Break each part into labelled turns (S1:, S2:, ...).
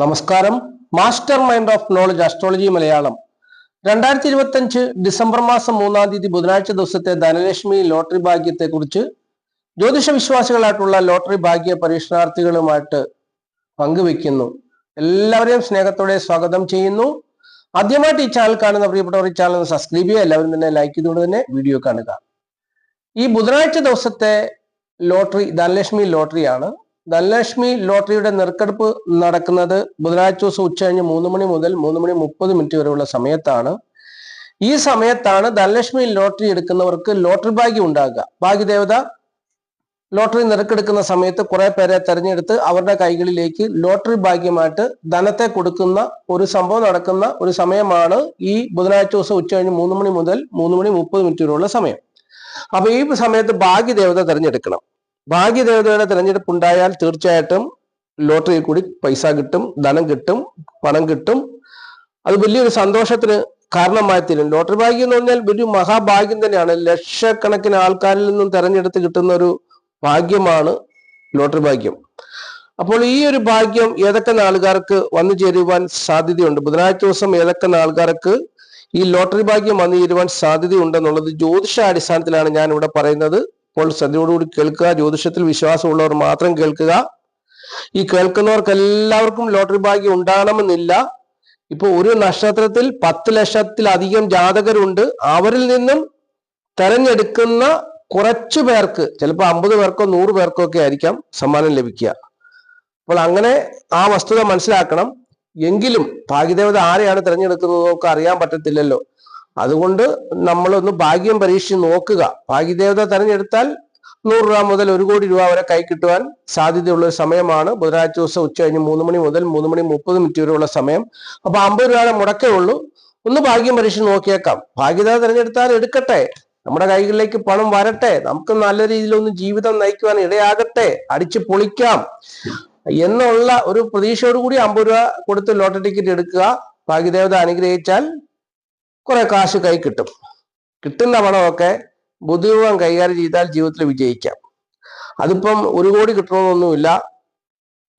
S1: നമസ്കാരം. Master mind of knowledge astrology Malayalam. രണ്ടായിരത്തി ഇരുപത്തി അഞ്ച് ഡിസംബർ മാസം മൂന്നാം തീയതി ബുധനാഴ്ച ദിവസത്തെ ധനലക്ഷ്മി ലോട്ടറി ഭാഗ്യത്തെ കുറിച്ച് ജ്യോതിഷ വിശ്വാസികളായിട്ടുള്ള ലോട്ടറി ഭാഗ്യ പരീക്ഷണാർത്ഥികളുമായിട്ട് പങ്കുവെക്കുന്നു. എല്ലാവരെയും സ്നേഹത്തോടെ സ്വാഗതം ചെയ്യുന്നു. ആദ്യമായിട്ട് ഈ ചാനൽ കാണുന്ന പ്രിയപ്പെട്ടവർ ഈ ചാനൽ സബ്സ്ക്രൈബ് ചെയ്യുക എല്ലാവരും തന്നെ ലൈക്ക് ചെയ്തുകൊണ്ട് തന്നെ വീഡിയോ കാണുക. ഈ ബുധനാഴ്ച ദിവസത്തെ ലോട്ടറി ധനലക്ഷ്മി ലോട്ടറിയാണ് ധനലക്ഷ്മി ലോട്ടറിയുടെ നെറുക്കെടുപ്പ് നടക്കുന്നത് ബുധനാഴ്ച ദിവസം ഉച്ച കഴിഞ്ഞ് മൂന്ന് മണി മുതൽ മൂന്ന് മണി മുപ്പത് മിനിറ്റ് വരെയുള്ള സമയത്താണ്. ഈ സമയത്താണ് ധനലക്ഷ്മി ലോട്ടറി എടുക്കുന്നവർക്ക് ലോട്ടറി ഭാഗ്യം ഉണ്ടാകുക. ഭാഗ്യദേവത ലോട്ടറി നിരക്കെടുക്കുന്ന സമയത്ത് കുറെ പേരെ തെരഞ്ഞെടുത്ത് അവരുടെ കൈകളിലേക്ക് ലോട്ടറി ഭാഗ്യമായിട്ട് ധനത്തെ കൊടുക്കുന്ന ഒരു സംഭവം നടക്കുന്ന ഒരു സമയമാണ് ഈ ബുധനാഴ്ച ദിവസം ഉച്ച കഴിഞ്ഞ് മൂന്ന് മണി മുതൽ മൂന്ന് മണി മുപ്പത് മിനിറ്റ് വരെയുള്ള സമയം. അപ്പൊ ഈ സമയത്ത് ഭാഗ്യദേവത തിരഞ്ഞെടുക്കണം. ഭാഗ്യദേവതയുടെ തിരഞ്ഞെടുപ്പ് ഉണ്ടായാൽ തീർച്ചയായിട്ടും ലോട്ടറിയിൽ കൂടി പൈസ കിട്ടും ധനം കിട്ടും പണം കിട്ടും. അത് വലിയൊരു സന്തോഷത്തിന് കാരണമായി തീരും. ലോട്ടറി ഭാഗ്യം എന്ന് പറഞ്ഞാൽ വലിയ മഹാഭാഗ്യം തന്നെയാണ്. ലക്ഷക്കണക്കിന് ആൾക്കാരിൽ നിന്നും തെരഞ്ഞെടുത്ത് കിട്ടുന്ന ഒരു ഭാഗ്യമാണ് ലോട്ടറി ഭാഗ്യം. അപ്പോൾ ഈ ഒരു ഭാഗ്യം ഏതൊക്കെ നാളുകാർക്ക് വന്നു ചേരുവാൻ സാധ്യതയുണ്ട്? ബുധനാഴ്ച ദിവസം ഏതൊക്കെ നാളുകാർക്ക് ഈ ലോട്ടറി ഭാഗ്യം വന്നു ചേരുവാൻ സാധ്യതയുണ്ടെന്നുള്ളത് ജ്യോതിഷ അടിസ്ഥാനത്തിലാണ് ഞാൻ ഇവിടെ പറയുന്നത്. അപ്പോൾ ശ്രദ്ധയോടുകൂടി കേൾക്കുക ജ്യോതിഷത്തിൽ വിശ്വാസമുള്ളവർ മാത്രം കേൾക്കുക. ഈ കേൾക്കുന്നവർക്ക് എല്ലാവർക്കും ലോട്ടറി ഭാഗ്യം ഉണ്ടാകണമെന്നില്ല. ഇപ്പൊ ഒരു നക്ഷത്രത്തിൽ പത്ത് ലക്ഷത്തിലധികം ജാതകരുണ്ട്. അവരിൽ നിന്നും തെരഞ്ഞെടുക്കുന്ന കുറച്ചു പേർക്ക് ചിലപ്പോൾ അമ്പത് പേർക്കോ നൂറ് പേർക്കോ ഒക്കെ ആയിരിക്കാം സമ്മാനം ലഭിക്കുക. അപ്പോൾ അങ്ങനെ ആ വസ്തുത മനസ്സിലാക്കണം. എങ്കിലും ഭാഗ്യദേവത ആരെയാണ് തിരഞ്ഞെടുക്കുന്നതൊക്കെ അറിയാൻ പറ്റത്തില്ലല്ലോ. അതുകൊണ്ട് നമ്മളൊന്ന് ഭാഗ്യം പരീക്ഷിച്ച് നോക്കുക. ഭാഗ്യദേവത തെരഞ്ഞെടുത്താൽ നൂറ് രൂപ മുതൽ ഒരു കോടി രൂപ വരെ കൈ കിട്ടുവാൻ സാധ്യതയുള്ള ഒരു സമയമാണ്. ബുധനാഴ്ച ദിവസം ഉച്ച കഴിഞ്ഞ് മൂന്ന് മണി മുതൽ മൂന്ന് മണി മുപ്പത് മിനിറ്റ് വരെയുള്ള സമയം. അപ്പൊ അമ്പത് രൂപയുടെ മുടക്കേ ഉള്ളൂ. ഒന്ന് ഭാഗ്യം പരീക്ഷിച്ച് നോക്കിയേക്കാം. ഭാഗ്യദേവ തിരഞ്ഞെടുത്താൽ എടുക്കട്ടെ. നമ്മുടെ കൈകളിലേക്ക് പണം വരട്ടെ. നമുക്ക് നല്ല രീതിയിലൊന്നും ജീവിതം നയിക്കുവാൻ ഇടയാകട്ടെ. അടിച്ചു പൊളിക്കാം. എന്നുള്ള ഒരു പ്രതീക്ഷയോടുകൂടി അമ്പത് രൂപ കൊടുത്ത് ലോട്ടറി ടിക്കറ്റ് എടുക്കുക. ഭാഗ്യദേവത അനുഗ്രഹിച്ചാൽ കുറെ കാശ് കൈ കിട്ടും. കിട്ടുന്ന പണമൊക്കെ ബുദ്ധിപൂർവം കൈകാര്യം ചെയ്താൽ ജീവിതത്തിൽ വിജയിക്കാം. അതിപ്പം ഒരു കോടി കിട്ടണമെന്നൊന്നുമില്ല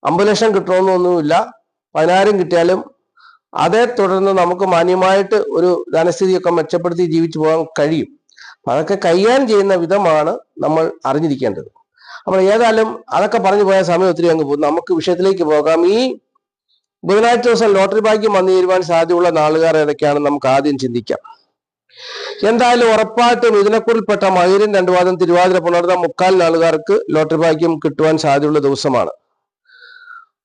S1: അമ്പത് ലക്ഷം കിട്ടണമെന്നൊന്നുമില്ല പതിനായിരം കിട്ടിയാലും അതേ തുടർന്ന് നമുക്ക് മാന്യമായിട്ട് ഒരു ധനസ്ഥിതിയൊക്കെ മെച്ചപ്പെടുത്തി ജീവിച്ചു പോകാൻ കഴിയും. അതൊക്കെ കൈകാര്യം ചെയ്യുന്ന വിധമാണ് നമ്മൾ അറിഞ്ഞിരിക്കേണ്ടത്. അപ്പോൾ ഏതായാലും അതൊക്കെ പറഞ്ഞു പോയ സമയം ഒത്തിരി അങ്ങ് പോകും നമുക്ക് വിഷയത്തിലേക്ക് പോകാം. ഈ ബുധനാഴ്ച ദിവസം ലോട്ടറി ഭാഗ്യം വന്നു തീരുവാൻ സാധ്യതയുള്ള നാളുകാർ ഏതൊക്കെയാണെന്ന് നമുക്ക് ആദ്യം ചിന്തിക്കാം. എന്തായാലും ഉറപ്പായിട്ടും ഇതിനെക്കുറിൽപ്പെട്ട മകരം രണ്ടുവാദം തിരുവാതിര പുണർന്ന മുക്കാൽ നാളുകാർക്ക് ലോട്ടറി ഭാഗ്യം കിട്ടുവാൻ സാധ്യതയുള്ള ദിവസമാണ്.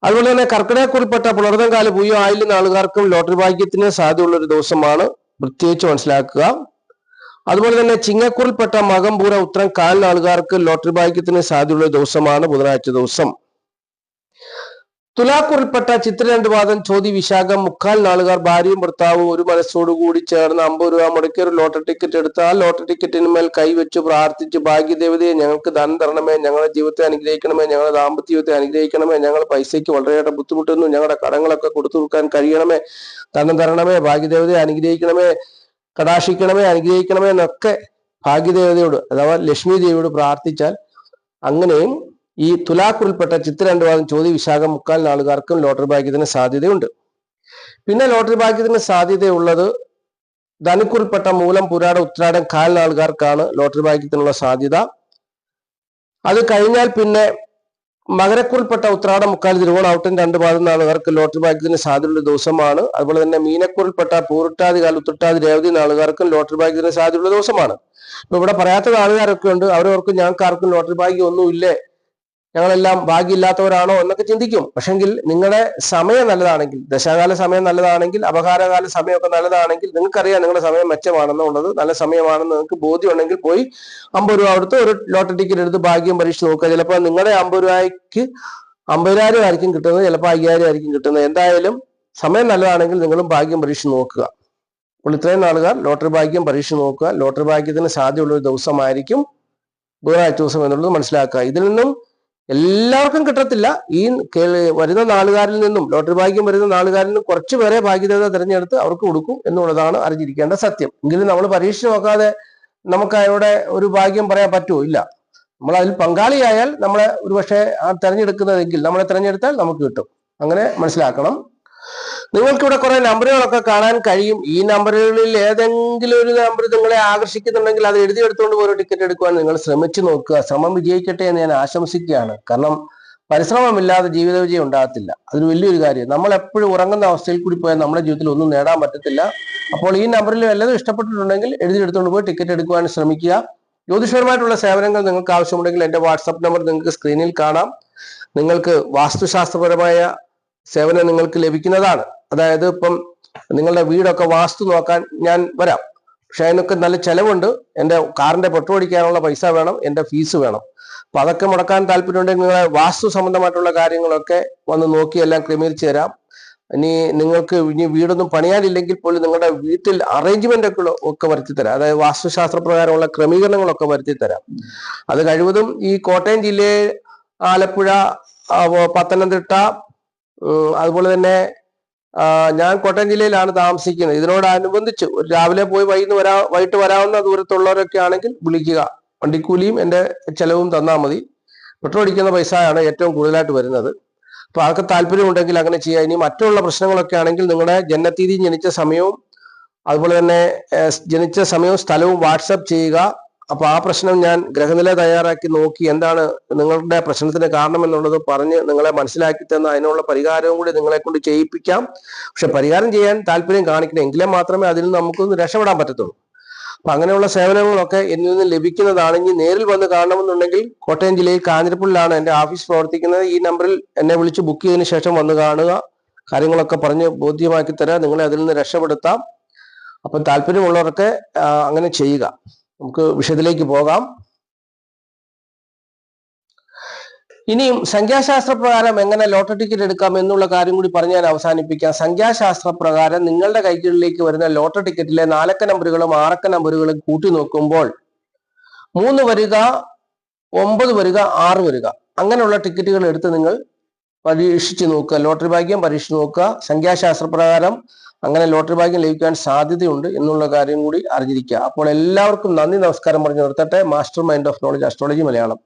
S1: അതുപോലെ തന്നെ കർക്കിടകക്കുറിൽപ്പെട്ട പുണർന്നം കാല പൂയോ ആയിരം നാളുകാർക്കും ലോട്ടറി ഭാഗ്യത്തിന് സാധ്യതയുള്ള ഒരു ദിവസമാണ് പ്രത്യേകിച്ച് മനസ്സിലാക്കുക. അതുപോലെ തന്നെ ചിങ്ങക്കുറിൽപ്പെട്ട മകം പൂര ഉത്തരം കാൽ നാളുകാർക്ക് ലോട്ടറി ഭാഗ്യത്തിന് സാധ്യതയുള്ള ദിവസമാണ് ബുധനാഴ്ച ദിവസം. തുലാക്കുറിൽപ്പെട്ട ചിത്ര രണ്ട് വാദം ചോതി വിശാഖം മുക്കാൽ നാളുകാർ ഭാര്യയും ഭർത്താവും ഒരു മനസ്സോടുകൂടി ചേർന്ന് അമ്പത് രൂപ മുടക്കി ഒരു ലോട്ടറി ടിക്കറ്റ് എടുത്ത് ആ ലോട്ടറി ടിക്കറ്റിന്മേൽ കൈവച്ച് പ്രാർത്ഥിച്ച് ഭാഗ്യദേവതയെ ഞങ്ങൾക്ക് ധനം തരണമേ ഞങ്ങളുടെ ജീവിതത്തെ അനുഗ്രഹിക്കണമേ ഞങ്ങളുടെ ദാമ്പത്യ ജീവിതത്തെ അനുഗ്രഹിക്കണമേ ഞങ്ങൾ പൈസയ്ക്ക് വളരെയേറെ ബുദ്ധിമുട്ടുന്നു ഞങ്ങളുടെ കടങ്ങളൊക്കെ കൊടുത്തു കൊടുക്കാൻ കഴിയണമേ ധനം തരണമേ ഭാഗ്യദേവതയെ അനുഗ്രഹിക്കണമേ കടാക്ഷിക്കണമേ അനുഗ്രഹിക്കണമേ എന്നൊക്കെ ഭാഗ്യദേവതയോട് അഥവാ ലക്ഷ്മി ദേവിയോട് പ്രാർത്ഥിച്ചാൽ അങ്ങനെയും ഈ തുലാക്കുറിൽപ്പെട്ട ചിത്ര രണ്ടുപാദം ചോദ്യ വിശാഖം മുക്കാൽ നാളുകാർക്കും ലോട്ടറി ഭാഗ്യത്തിന് സാധ്യതയുണ്ട്. പിന്നെ ലോട്ടറി ഭാഗ്യത്തിന് സാധ്യതയുള്ളത് ധനുക്കുറിൽപ്പെട്ട മൂലം പുരാട ഉത്രാടം കാൽ നാളുകാർക്കാണ് ലോട്ടറി ഭാഗ്യത്തിനുള്ള സാധ്യത. അത് കഴിഞ്ഞാൽ പിന്നെ മകരക്കുറിൽപ്പെട്ട ഉത്രാടം മുക്കാൽ തിരുവോണാവട്ടം രണ്ട് പാദം നാളുകാർക്ക് ലോട്ടറി ഭാഗ്യത്തിന് സാധ്യതയുള്ള ദിവസമാണ്. അതുപോലെ തന്നെ മീനക്കുറിൽപ്പെട്ട പൂരിട്ടാതി കാൽ ഉത്രട്ടാതി രേവതി നാളുകാർക്കും ലോട്ടറി ഭാഗ്യത്തിന് സാധ്യതയുള്ള ദിവസമാണ്. ഇപ്പൊ ഇവിടെ പറയാത്ത നാളുകാരൊക്കെ ഉണ്ട് അവരവർക്കും ഞങ്ങൾക്ക് ആർക്കും ലോട്ടറി ഭാഗ്യം ഒന്നും ഇല്ലേ ഞങ്ങളെല്ലാം ഭാഗ്യമില്ലാത്തവരാണോ എന്നൊക്കെ ചിന്തിക്കും. പക്ഷെങ്കിൽ നിങ്ങളുടെ സമയം നല്ലതാണെങ്കിൽ ദശാകാല സമയം നല്ലതാണെങ്കിൽ അപകാരകാല സമയമൊക്കെ നല്ലതാണെങ്കിൽ നിങ്ങൾക്കറിയാം നിങ്ങളുടെ സമയം മെച്ചമാണെന്നുള്ളത് നല്ല സമയമാണെന്ന് നിങ്ങൾക്ക് ബോധ്യമുണ്ടെങ്കിൽ പോയി അമ്പത് രൂപ കൊടുത്ത് ഒരു ലോട്ടറി ടിക്കറ്റ് എടുത്ത് ഭാഗ്യം പരീക്ഷ നോക്കുക. ചിലപ്പോൾ നിങ്ങളുടെ അമ്പത് രൂപയ്ക്ക് അമ്പതിനായിരം ആയിരിക്കും കിട്ടുന്നത് ചിലപ്പോൾ അയ്യായിരം ആയിരിക്കും കിട്ടുന്നത്. എന്തായാലും സമയം നല്ലതാണെങ്കിൽ നിങ്ങളും ഭാഗ്യം പരീക്ഷ നോക്കുക. അപ്പോൾ ഇത്രയും നാളുകാർ ലോട്ടറി ഭാഗ്യം പരീക്ഷ നോക്കുക. ലോട്ടറി ഭാഗ്യത്തിന് സാധ്യതയുള്ള ഒരു ദിവസമായിരിക്കും. ബുധനാഴ്ച ദിവസം എന്നുള്ളത് മനസ്സിലാക്കുക. ഇതിൽ നിന്നും എല്ലാവർക്കും കിട്ടത്തില്ല. ഈ വരുന്ന നാളുകാരിൽ നിന്നും ലോട്ടറി ഭാഗ്യം വരുന്ന നാളുകാരിൽ നിന്നും കുറച്ച് പേരെ ഭാഗ്യത തിരഞ്ഞെടുത്ത് അവർക്ക് കൊടുക്കും എന്നുള്ളതാണ് അറിഞ്ഞിരിക്കേണ്ട സത്യം. എങ്കിലും നമ്മൾ പരീക്ഷ നോക്കാതെ നമുക്ക് അവിടെ ഒരു ഭാഗ്യം പറയാൻ പറ്റുമോ? ഇല്ല. നമ്മൾ അതിൽ പങ്കാളിയായാൽ നമ്മളെ ഒരുപക്ഷെ ആ തിരഞ്ഞെടുക്കുന്നതെങ്കിൽ നമ്മളെ തിരഞ്ഞെടുത്താൽ നമുക്ക് കിട്ടും. അങ്ങനെ മനസ്സിലാക്കണം. നിങ്ങൾക്കിവിടെ കുറെ നമ്പറുകളൊക്കെ കാണാൻ കഴിയും. ഈ നമ്പറുകളിൽ ഏതെങ്കിലും ഒരു നമ്പർ നിങ്ങളെ ആകർഷിക്കുന്നുണ്ടെങ്കിൽ അത് എഴുതിയെടുത്തുകൊണ്ട് ഒരു ടിക്കറ്റ് എടുക്കുവാൻ നിങ്ങൾ ശ്രമിച്ചു നോക്കുക. ശ്രമം വിജയിക്കട്ടെ എന്ന് ഞാൻ ആശംസിക്കുകയാണ്. കാരണം പരിശ്രമമില്ലാതെ ജീവിത വിജയം ഉണ്ടാകത്തില്ല. അതൊരു വലിയൊരു കാര്യം. നമ്മൾ എപ്പോഴും ഉറങ്ങുന്ന അവസ്ഥയിൽ കൂടി പോയാൽ നമ്മുടെ ജീവിതത്തിൽ ഒന്നും നേടാൻ പറ്റത്തില്ല. അപ്പോൾ ഈ നമ്പറിൽ വല്ലതും ഇഷ്ടപ്പെട്ടിട്ടുണ്ടെങ്കിൽ എഴുതിയെടുത്തുകൊണ്ട് പോയി ടിക്കറ്റ് എടുക്കുവാൻ ശ്രമിക്കുക. ജ്യോതിഷപരമായിട്ടുള്ള സേവനങ്ങൾ നിങ്ങൾക്ക് ആവശ്യമുണ്ടെങ്കിൽ എന്റെ വാട്സപ്പ് നമ്പർ നിങ്ങൾക്ക് സ്ക്രീനിൽ കാണാം. നിങ്ങൾക്ക് വാസ്തുശാസ്ത്രപരമായ സേവനം നിങ്ങൾക്ക് ലഭിക്കുന്നതാണ്. അതായത് ഇപ്പം നിങ്ങളുടെ വീടൊക്കെ വാസ്തു നോക്കാൻ ഞാൻ വരാം. പക്ഷെ അതിനൊക്കെ നല്ല ചെലവുണ്ട്. എന്റെ കാറിന്റെ പെട്രോൾ അടിക്കാനുള്ള പൈസ വേണം. എന്റെ ഫീസ് വേണം. അപ്പൊ അതൊക്കെ മുടക്കാൻ താല്പര്യമുണ്ടെങ്കിൽ നിങ്ങളെ വാസ്തു സംബന്ധമായിട്ടുള്ള കാര്യങ്ങളൊക്കെ വന്ന് നോക്കി എല്ലാം ക്രമീകരിച്ചു തരാം. ഇനി നിങ്ങൾക്ക് ഇനി വീടൊന്നും പണിയാനില്ലെങ്കിൽ പോലും നിങ്ങളുടെ വീട്ടിൽ അറേഞ്ച്മെന്റ് ഒക്കെ ഒക്കെ വരുത്തി തരാം. അതായത് വാസ്തുശാസ്ത്ര പ്രകാരമുള്ള ക്രമീകരണങ്ങളൊക്കെ വരുത്തി തരാം. അത് കഴിവതും ഈ കോട്ടയം ജില്ലയിൽ ആലപ്പുഴ പത്തനംതിട്ട അതുപോലെ തന്നെ ഞാൻ കോട്ടയം ജില്ലയിലാണ് താമസിക്കുന്നത്. ഇതിനോടനുബന്ധിച്ച് രാവിലെ പോയി വൈകുന്നു വരാ വൈകിട്ട് വരാവുന്ന ദൂരത്തുള്ളവരൊക്കെ ആണെങ്കിൽ വിളിക്കുക. വണ്ടിക്കൂലിയും എന്റെ ചെലവും തന്നാൽ മതി. പെട്രോൾ അടിക്കുന്ന പൈസയാണ് ഏറ്റവും കൂടുതലായിട്ട് വരുന്നത്. അപ്പോൾ ആൾക്ക് താല്പര്യമുണ്ടെങ്കിൽ അങ്ങനെ ചെയ്യുക ഇനി മറ്റുള്ള പ്രശ്നങ്ങളൊക്കെ ആണെങ്കിൽ നിങ്ങളുടെ ജനനത്തീയതി ജനിച്ച സമയവും അതുപോലെ തന്നെ ജനിച്ച സമയവും സ്ഥലവും വാട്സപ്പ് ചെയ്യുക. അപ്പൊ ആ പ്രശ്നം ഞാൻ ഗ്രഹനില തയ്യാറാക്കി നോക്കി എന്താണ് നിങ്ങളുടെ പ്രശ്നത്തിന് കാരണം എന്നുള്ളത് പറഞ്ഞ് നിങ്ങളെ മനസ്സിലാക്കി തന്ന അതിനുള്ള പരിഹാരവും കൂടി നിങ്ങളെ കൊണ്ട് ചെയ്യിപ്പിക്കാം. പക്ഷെ പരിഹാരം ചെയ്യാൻ താല്പര്യം കാണിക്കണം. എങ്കിലേ മാത്രമേ അതിൽ നമുക്കൊന്ന് രക്ഷപ്പെടാൻ പറ്റത്തുള്ളൂ. അപ്പൊ അങ്ങനെയുള്ള സേവനങ്ങളൊക്കെ എന്നിൽ നിന്ന് ലഭിക്കുന്നതാണെങ്കിൽ നേരിൽ വന്ന് കാണണമെന്നുണ്ടെങ്കിൽ കോട്ടയം ജില്ലയിൽ കാഞ്ഞിരപ്പള്ളിലാണ് എന്റെ ഓഫീസ് പ്രവർത്തിക്കുന്നത്. ഈ നമ്പറിൽ എന്നെ വിളിച്ച് ബുക്ക് ചെയ്തതിനു ശേഷം വന്ന് കാണുക. കാര്യങ്ങളൊക്കെ പറഞ്ഞ് ബോധ്യമാക്കി തരാം. നിങ്ങളെ അതിൽ നിന്ന് രക്ഷപ്പെടുത്താം. അപ്പം താല്പര്യമുള്ളവരൊക്കെ അങ്ങനെ ചെയ്യുക. നമുക്ക് വിഷയത്തിലേക്ക് പോകാം. ഇനിയും സംഖ്യാശാസ്ത്ര പ്രകാരം എങ്ങനെ ലോട്ടറി ടിക്കറ്റ് എടുക്കാം എന്നുള്ള കാര്യം കൂടി പറഞ്ഞ് ഞാൻ അവസാനിപ്പിക്കാം. സംഖ്യാശാസ്ത്ര പ്രകാരം നിങ്ങളുടെ കൈകളിലേക്ക് വരുന്ന ലോട്ടറി ടിക്കറ്റിലെ നാലക്ക നമ്പറുകളും ആറക്ക നമ്പറുകളും കൂട്ടി നോക്കുമ്പോൾ മൂന്ന് വരിക ഒമ്പത് വരിക ആറ് വരിക അങ്ങനെയുള്ള ടിക്കറ്റുകൾ എടുത്ത് നിങ്ങൾ പരീക്ഷിച്ച് നോക്കുക. ലോട്ടറി ഭാഗ്യം പരീക്ഷിച്ച് നോക്കുക. സംഖ്യാശാസ്ത്ര പ്രകാരം അങ്ങനെ ലോട്ടറി ഭാഗ്യം ലഭിക്കാൻ സാധ്യതയുണ്ട് എന്നുള്ള കാര്യം കൂടി അറിഞ്ഞിരിക്കുക. അപ്പോൾ എല്ലാവർക്കും നന്ദി നമസ്കാരം പറഞ്ഞു നിർത്തട്ടെ. Master mind of knowledge astrology Malayalam.